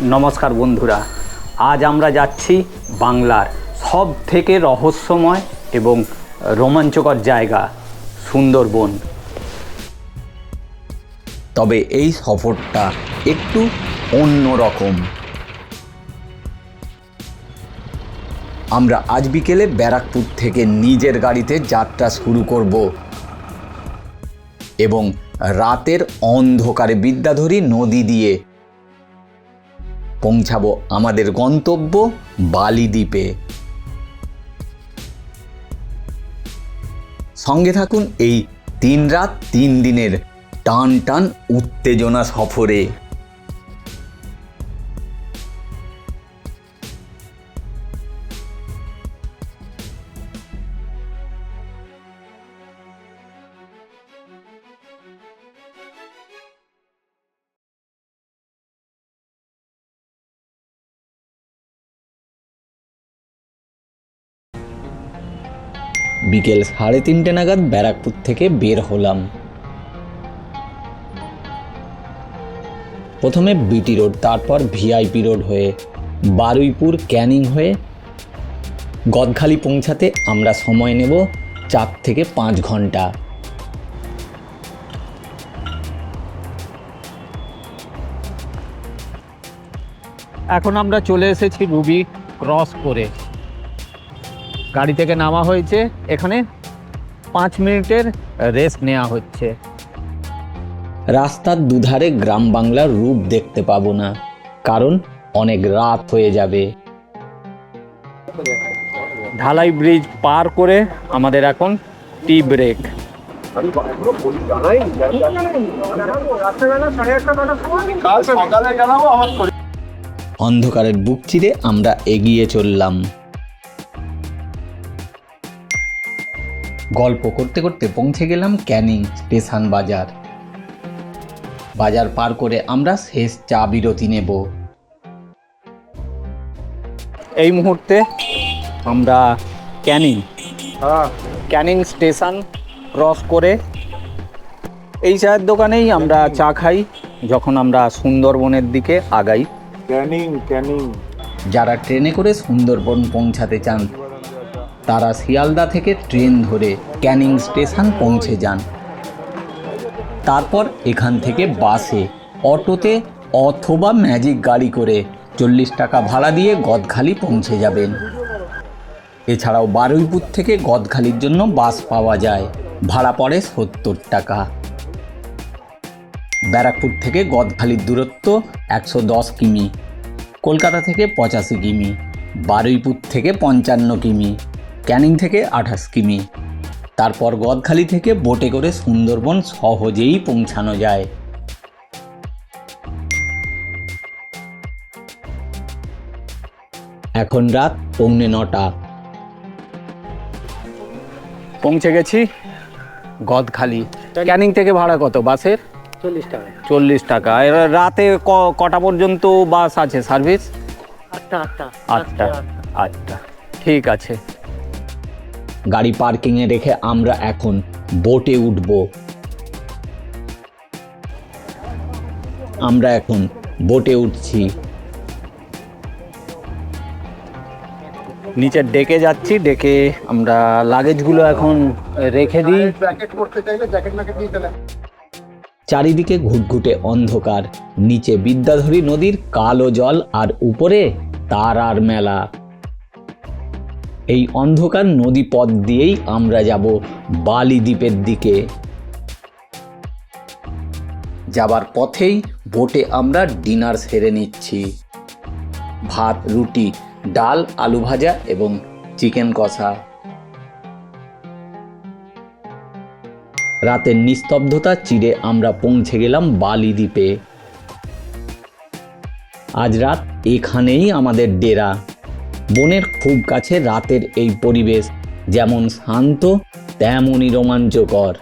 নমস্কার বন্ধুরা, আজ আমরা যাচ্ছি বাংলার সব থেকে রহস্যময় এবং রোমাঞ্চকর জায়গা, সুন্দরবন। তবে এই সফরটা একটু অন্য রকম। আমরা আজ বিকেলে ব্যারাকপুর থেকে নিজের গাড়িতে যাত্রা শুরু করব এবং রাতের অন্ধকারে বিদ্যাধরী নদী দিয়ে পৌঁছাবো আমাদের গন্তব্য বালিদ্বীপে। সঙ্গে থাকুন এই তিন রাত তিন দিনের টান টান উত্তেজনা সফরে। বিকেল সাড়ে তিনটে নাগাদ ব্যারাকপুর থেকে বের হলাম। প্রথমে বিটি রোড, তারপর ভিআইপি রোড হয়ে বারুইপুর ক্যানিং হয়ে গদখালি পৌঁছাতে আমরা সময় নেব চার থেকে পাঁচ ঘণ্টা। এখন আমরা চলে এসেছি রুবি ক্রস করে। গাড়ি থেকে নামা হয়েছে। এখানে পাঁচ মিনিটের রেস্ট নেওয়া হচ্ছে। রাস্তার দুধারে গ্রাম বাংলার রূপ দেখতে পাবো না কারণ অনেক রাত হয়ে যাবে। ঢালাই ব্রিজ পার করে আমাদের এখন টি ব্রেক। অন্ধকারের বুক চিরে আমরা এগিয়ে চললাম। গল্প করতে করতে পৌঁছে গেলাম ক্যানিং স্টেশন বাজার। বাজার পার করে আমরা শেষ চা বিরতি নেব। এই মুহূর্তে আমরা ক্যানিং। ক্যানিং স্টেশন ক্রস করে এই চায়ের দোকানেই আমরা চা খাই যখন আমরা সুন্দরবনের দিকে আগাই। ক্যানিং ক্যানিং। যারা ট্রেনে করে সুন্দরবন পৌঁছাতে চান তারা শিয়ালদা থেকে ট্রেন ধরে ক্যানিং স্টেশন পৌঁছে যান। তারপর এখান থেকে বাসে, অটোতে অথবা ম্যাজিক গাড়ি করে চল্লিশ টাকা ভাড়া দিয়ে গদখালি পৌঁছে যাবেন। এছাড়াও বারুইপুর থেকে গদখালির জন্য বাস পাওয়া যায়। ভাড়া পড়ে সত্তর টাকা। ব্যারাকপুর থেকে গদখালির দূরত্ব একশো দশ কিমি। কলকাতা থেকে পঁচাশি কিমি। বারুইপুর থেকে পঞ্চান্ন কিমি। ক্যানিং থেকে আঠাশ কিমি। তারপর গদখালি থেকে বোটে করে সুন্দরবন সহজেই পৌঁছানো যায়। এখন রাত পৌনে নটা। পৌঁছে গেছি গদখালি। ক্যানিং থেকে ভাড়া কত? বাসের? চল্লিশ টাকা। চল্লিশ টাকা। রাতে কটা পর্যন্ত বাস আছে? সার্ভিস? আটটা। আটটা। আটটা। আটটা। ঠিক আছে। গাড়ি পার্কিংয়ে রেখে আমরা এখন বোটে উঠব। আমরা এখন বোটে উঠছি। নিচে ডেকে যাচ্ছি ডেকে আমরা লাগেজগুলো এখন রেখে দিই। চারিদিকে ঘুটঘুটে অন্ধকার নিচে বিদ্যাধরী নদীর কালো জল আর উপরে তারার মেলা। এই অন্ধকার নদী পথ দিয়েই আমরা যাব বালি দ্বীপের দিকে। যাবার পথেই বোটে আমরা ডিনার সেরে নিচ্ছি। ভাত, রুটি, ডাল, আলু ভাজা এবং চিকেন কষা। রাতের নিস্তব্ধতা চিরে আমরা পৌঁছে গেলাম বালি দ্বীপে আজ রাত এখানেই আমাদের ডেরা। বনের খুব কাছে রাতের এই পরিবেশ যেমন শান্ত তেমনই রোমাঞ্চকর।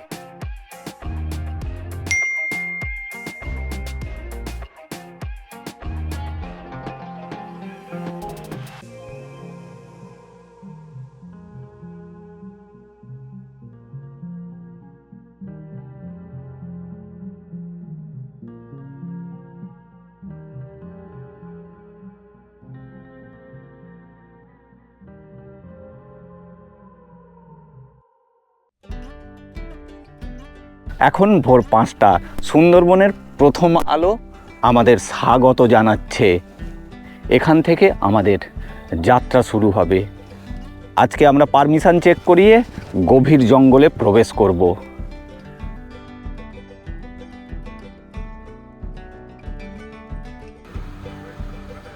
এখন ভোর পাঁচটা, সুন্দরবনের প্রথম আলো আমাদের স্বাগত জানাচ্ছে। এখান থেকে আমাদের যাত্রা শুরু হবে। আজকে আমরা পারমিশন চেক করিয়ে গভীর জঙ্গলে প্রবেশ করব।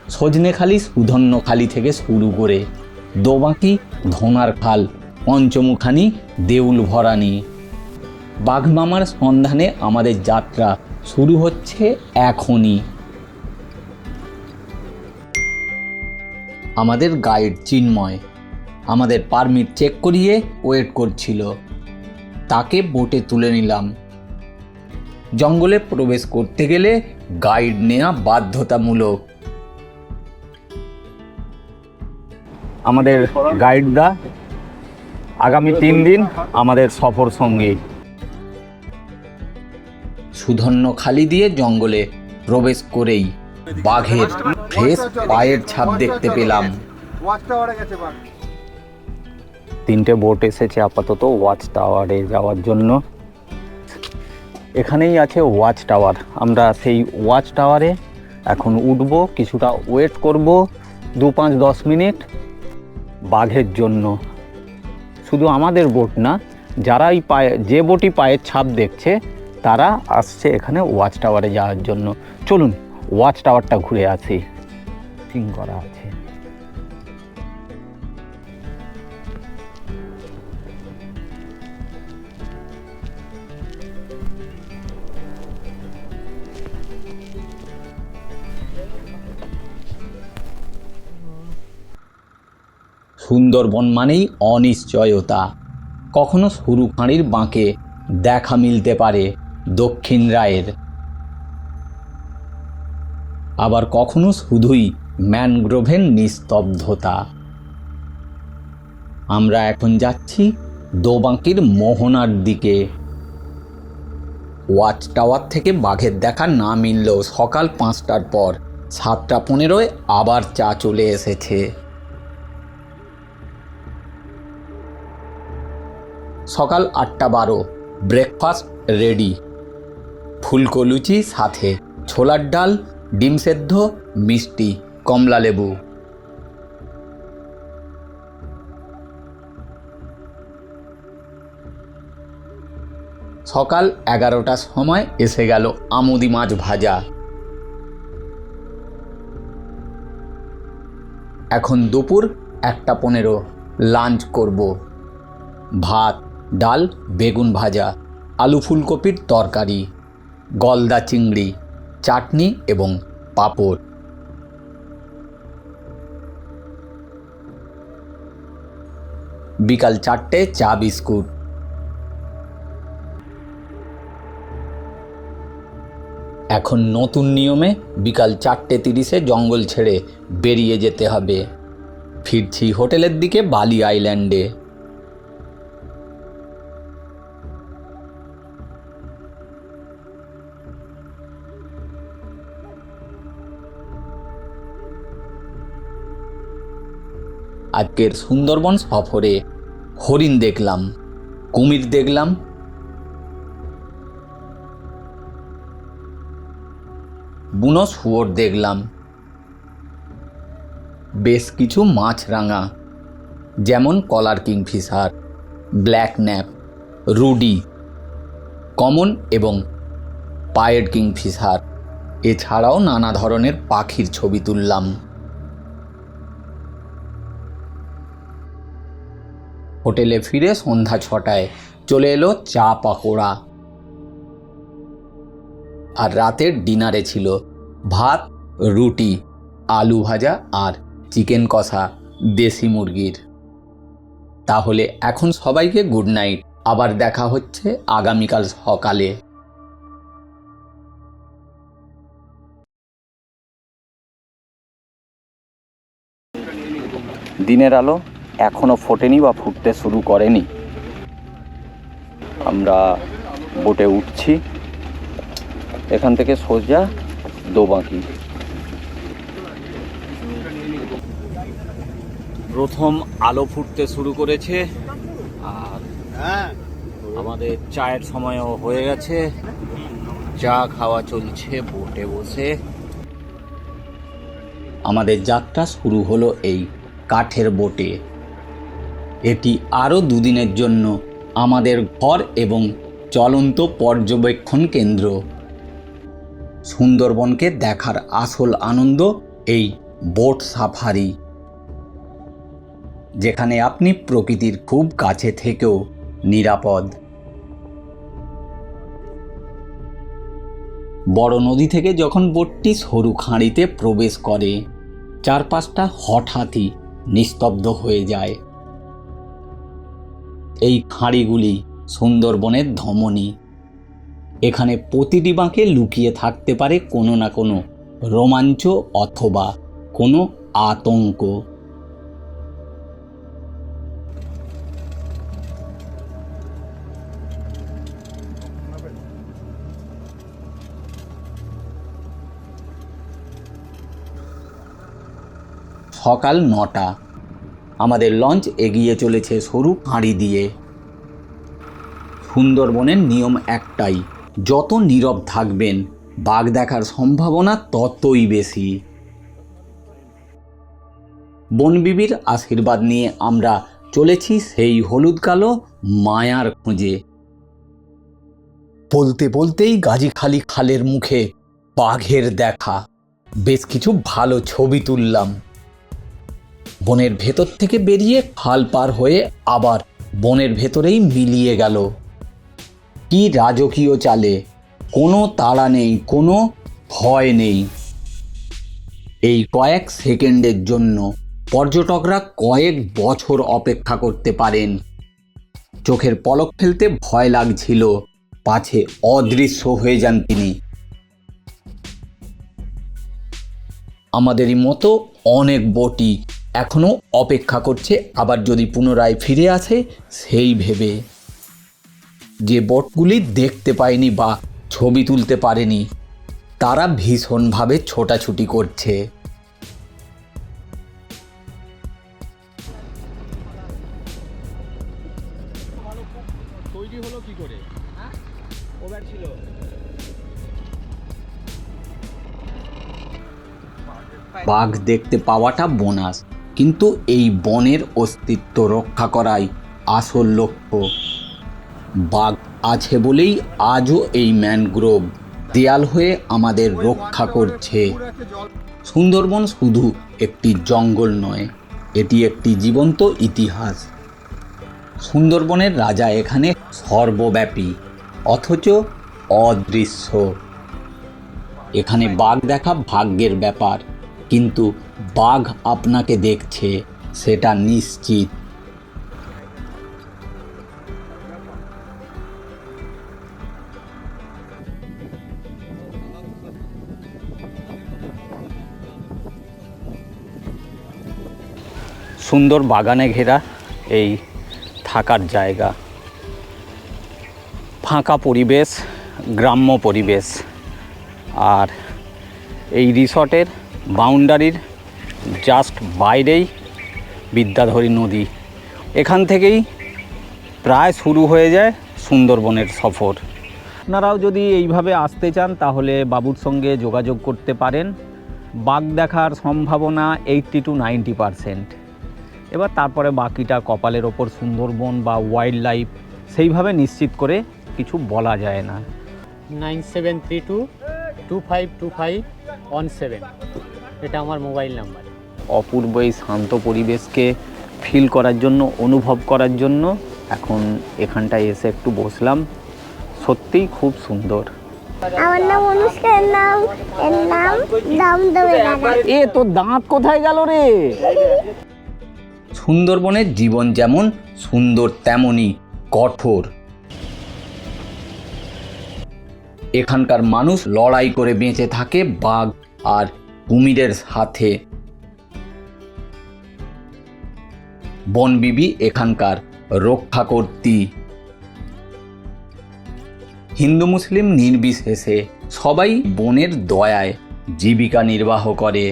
সজনেখালি সুধন্যখালি থেকে শুরু করে দোবাঁকি, ধোনার খাল, পঞ্চমুখানি, দেউল ভরানি। বাঘমামার সন্ধানে আমাদের যাত্রা শুরু হচ্ছে এখনই। আমাদের গাইড চিন্ময়, আমাদের পারমিট চেক করিয়ে ওয়েট করছিল। তাকে বোটে তুলে নিলাম। জঙ্গলে প্রবেশ করতে গেলে গাইড নেওয়া বাধ্যতামূলক। আমাদের গাইডরা আগামী তিন দিন আমাদের সফর সঙ্গী। সুধন্য খালি দিয়ে জঙ্গলে প্রবেশ করেই বাঘের ফ্রেশ পায়ের ছাপ দেখতে পেলাম। তিনটে বোট এসেছে আপাতত ওয়াচ টাওয়ারে যাওয়ার জন্য। এখানেই আছে ওয়াচ টাওয়ার আমরা সেই ওয়াচ টাওয়ারে এখন উঠব, কিছুটা ওয়েট করব দু পাঁচ দশ মিনিট বাঘের জন্য। শুধু আমাদের বোট না, যারাই পায়ে যে বোটই পায়ের ছাপ দেখছে তারা আসছে এখানে ওয়াচ টাওয়ারে যাওয়ার জন্য। চলুন, ওয়াচ টাওয়ারটা ঘুরে আসি। সিং করা আছে। সুন্দরবন মানেই অনিশ্চয়তা। কখনো সরু খাঁড়ির বাঁকে দেখা মিলতে পারে। দক্ষিণ রায়ের। আবার কখনো শুধুই ম্যানগ্রোভের নিস্তব্ধতা। আমরা এখন যাচ্ছি দোবাঁকির মোহনার দিকে। ওয়াচ টাওয়ার থেকে বাঘের দেখা না মিললেও সকাল পাঁচটার পর সাতটা পনেরোয় আবার চা চলে এসেছে। সকাল আটটা বারো ব্রেকফাস্ট রেডি ফুলকো লুচি সাথে ছোলার ডাল, ডিম সেদ্ধ, মিষ্টি, কমলা লেবু। সকাল এগারোটার সময় এসে গেল আমুদি মাছ ভাজা। এখন দুপুর একটা পনেরো, লাঞ্চ করব। ভাত, ডাল, বেগুন ভাজা, আলু ফুলকপির তরকারি। গলদা চিংড়ি, চাটনি এবং পাঁপড়। বিকাল চারটে চা বিস্কুট। এখন নতুন নিয়মে বিকাল চারটে তিরিশে জঙ্গল ছেড়ে বেরিয়ে যেতে হবে। ফিরছি হোটেলের দিকে বালি আইল্যান্ডে। আজকের সুন্দরবন সফরে। হরিণ দেখলাম, কুমির দেখলাম। বুনো শুয়োর দেখলাম। বেশ কিছু মাছ রাঙা, যেমন collar kingfisher, black nap, ruddy, common এবং পায়েড কিংফিশার। এছাড়াও নানা ধরনের পাখির ছবি তুললাম। হোটেলে ফিরে সন্ধ্যা ছটায় চলে এলো চা পাকোড়া। আর রাতের ডিনারে ছিল ভাত, রুটি, আলু ভাজা আর চিকেন কষা দেশি মুরগির। তাহলে এখন সবাইকে গুড নাইট, আবার দেখা হচ্ছে আগামীকাল সকালে। দিনের আলো এখনও ফোটেনি বা ফুটতে শুরু করেনি। আমরা বোটে উঠছি। এখান থেকে সোজা দোবাঁকি। প্রথম আলো ফুটতে শুরু করেছে। আর আমাদের চায়ের সময়ও হয়ে গেছে। চা খাওয়া চলছে বোটে বসে। আমাদের যাত্রা শুরু হলো এই কাঠের বোটে। এটি আরও দুদিনের জন্য আমাদের ঘর এবং চলন্ত পর্যবেক্ষণ কেন্দ্র। সুন্দরবনকে দেখার আসল আনন্দ এই বোট সাফারি, যেখানে আপনি প্রকৃতির খুব কাছে থেকেও নিরাপদ। বড় নদী থেকে যখন বোটটি সরু খাঁড়িতে প্রবেশ করে, চারপাশটা হঠাৎই নিস্তব্ধ হয়ে যায়। এই খাঁড়িগুলি সুন্দরবনের ধমনী। এখানে প্রতিটি বাঁকে লুকিয়ে থাকতে পারে কোনো না কোনো রোমাঞ্চ অথবা কোনো আতঙ্ক। সকাল নটা। আমাদের লঞ্চ এগিয়ে চলেছে সরু খাঁড়ি দিয়ে। সুন্দরবনের নিয়ম একটাই, যত নীরব থাকবেন, বাঘ দেখার সম্ভাবনা ততই বেশি। বনবিবির আশীর্বাদ নিয়ে আমরা চলেছি সেই হলুদ কালো মায়ার খুঁজে। বলতে বলতেই গাজীখালি খালের মুখে বাঘের দেখা। বেশ কিছু ভালো ছবি তুললাম। বনের ভেতর থেকে বেরিয়ে খাল পার হয়ে আবার বনের ভেতরেই মিলিয়ে গেল। কি রাজকীয় চালে, কোনো তাড়া নেই, কোনো ভয় নেই। এই কয়েক সেকেন্ডের জন্য পর্যটকরা কয়েক বছর অপেক্ষা করতে পারেন। চোখের পলক ফেলতে ভয় লাগছিল, পাছে অদৃশ্য হয়ে যান তিনি। আমাদেরই মতো অনেক বটি এখনও অপেক্ষা করছে আবার যদি পুনরায় ফিরে আসে সেই ভেবে। যে বটগুলি দেখতে পায়নি বা ছবি তুলতে পারেনি তারা ভীষণভাবে ছোটাছুটি করছে। বাঘ দেখতে পাওয়াটা বোনাস। কিন্তু এই বনের অস্তিত্ব রক্ষা করাই আসল লক্ষ্য। বাঘ আছে বলেই আজও এই ম্যানগ্রোভ দেয়াল হয়ে আমাদের রক্ষা করছে। সুন্দরবন শুধু একটি জঙ্গল নয়, এটি একটি জীবন্ত ইতিহাস। সুন্দরবনের রাজা এখানে সর্বব্যাপী, অথচ অদৃশ্য। এখানে বাঘ দেখা ভাগ্যের ব্যাপার, কিন্তু বাঘ আপনাকে দেখছে, সেটা নিশ্চিত। সুন্দর বাগানে ঘেরা এই থাকার জায়গা। ফাঁকা পরিবেশ, গ্রাম্য পরিবেশ। আর এই রিসর্টের বাউন্ডারির জাস্ট বাইরেই বিদ্যাধরী নদী। এখান থেকেই প্রায় শুরু হয়ে যায় সুন্দরবনের সফর। আপনারাও যদি এইভাবে আসতে চান, তাহলে বাবুর সঙ্গে যোগাযোগ করতে পারেন। বাঘ দেখার সম্ভাবনা এইট্টি টু নাইনটি পারসেন্ট। এবার তারপরে বাকিটা কপালের ওপর সুন্দরবন বা ওয়াইল্ড লাইফ সেইভাবে নিশ্চিত করে কিছু বলা যায় না। Nine seven three two two five two five one seven. এটা আমার মোবাইল নাম্বার। অপূর্ব এই শান্ত পরিবেশকে ফিল করার জন্য অনুভব করার জন্য এখন এখানটায় এসে একটু বসলাম। সত্যিই খুব সুন্দর। আমার নাম অনুষ্কা এর নাম এর নাম দমদমে এ তোর দাঁত কোথায় গেল রে? সুন্দরবনের জীবন যেমন সুন্দর তেমনই কঠোর। এখানকার মানুষ লড়াই করে বেঁচে থাকে বাঘ আর কুমিরের সাথে। বনবিবি এখানকার রক্ষাকর্তী হিন্দু মুসলিম নির্বিশেষে সবাই বনের দয়ায় জীবিকা নির্বাহ করে।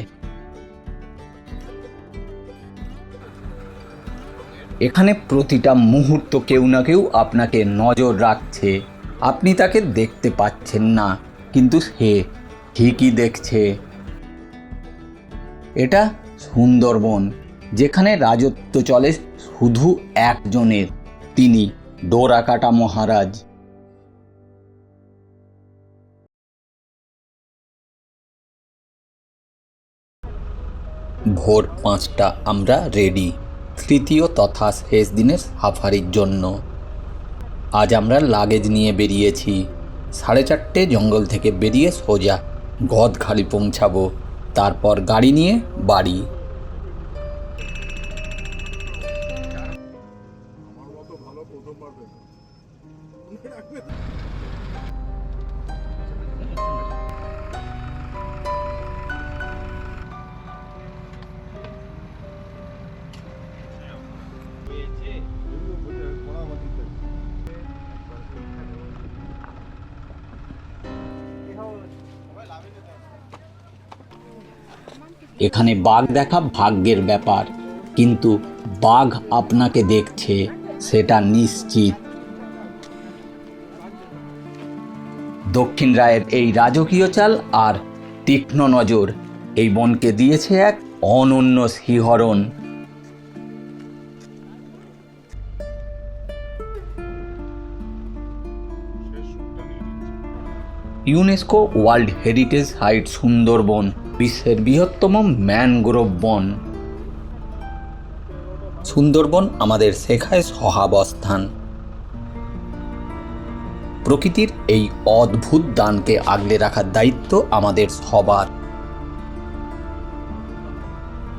এখানে প্রতিটা মুহূর্ত কেউ না কেউ আপনাকে নজর রাখছে। আপনি তাকে দেখতে পাচ্ছেন না, কিন্তু সে ঠিকই দেখছে। এটা সুন্দরবন। যেখানে রাজত্ব চলে শুধু একজনের, তিনি ডোরাকাটা মহারাজ। ভোর পাঁচটা, আমরা রেডি তৃতীয় তথা শেষ দিনের সাফারির জন্য। আজ আমরা লাগেজ নিয়ে বেরিয়েছি। সাড়ে চারটে জঙ্গল থেকে বেরিয়ে সোজা গদখালি পৌঁছাবো। তারপর গাড়ি নিয়ে বাড়ি। এখানে বাঘ দেখা ভাগ্যের ব্যাপার কিন্তু বাঘ আপনাকে দেখছে সেটা নিশ্চিত। দক্ষিণ রায়ের এই রাজকীয় চাল আর তীক্ষ্ণ নজর এই বনকে দিয়েছে এক অনন্য শিহরণ UNESCO world heritage site Sundarban, বিশ্বের বৃহত্তম ম্যানগ্রোভ বন। সুন্দরবন আমাদের শেখায় সহাবস্থান। প্রকৃতির এই অদ্ভুত দানকে আগলে রাখার দায়িত্ব আমাদের সবার।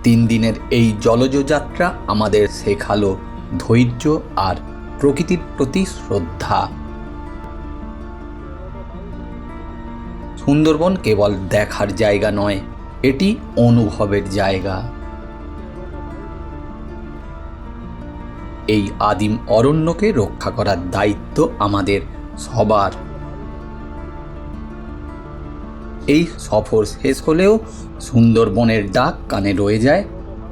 তিন দিনের এই জলজ যাত্রা আমাদের শেখালো ধৈর্য আর প্রকৃতির প্রতি শ্রদ্ধা। সুন্দরবন কেবল দেখার জায়গা নয়, এটি অনুভবের জায়গা। এই আদিম অরণ্যকে রক্ষা করার দায়িত্ব আমাদের সবার। এই সফর শেষ হলেও সুন্দরবনের ডাক কানে রয়ে যায়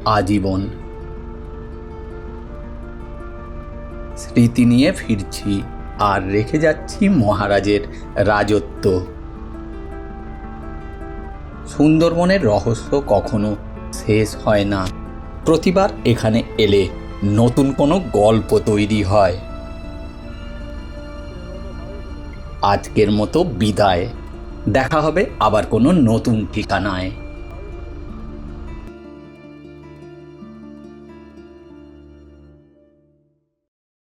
আজীবন। স্মৃতি নিয়ে ফিরছি আর রেখে যাচ্ছি মহারাজের রাজত্ব। সুন্দরবনের রহস্য কখনো শেষ হয় না। প্রতিবার এখানে এলে নতুন কোনো গল্প তৈরি হয়। আজকের মতো বিদায়। দেখা হবে আবার কোনো নতুন ঠিকানায়।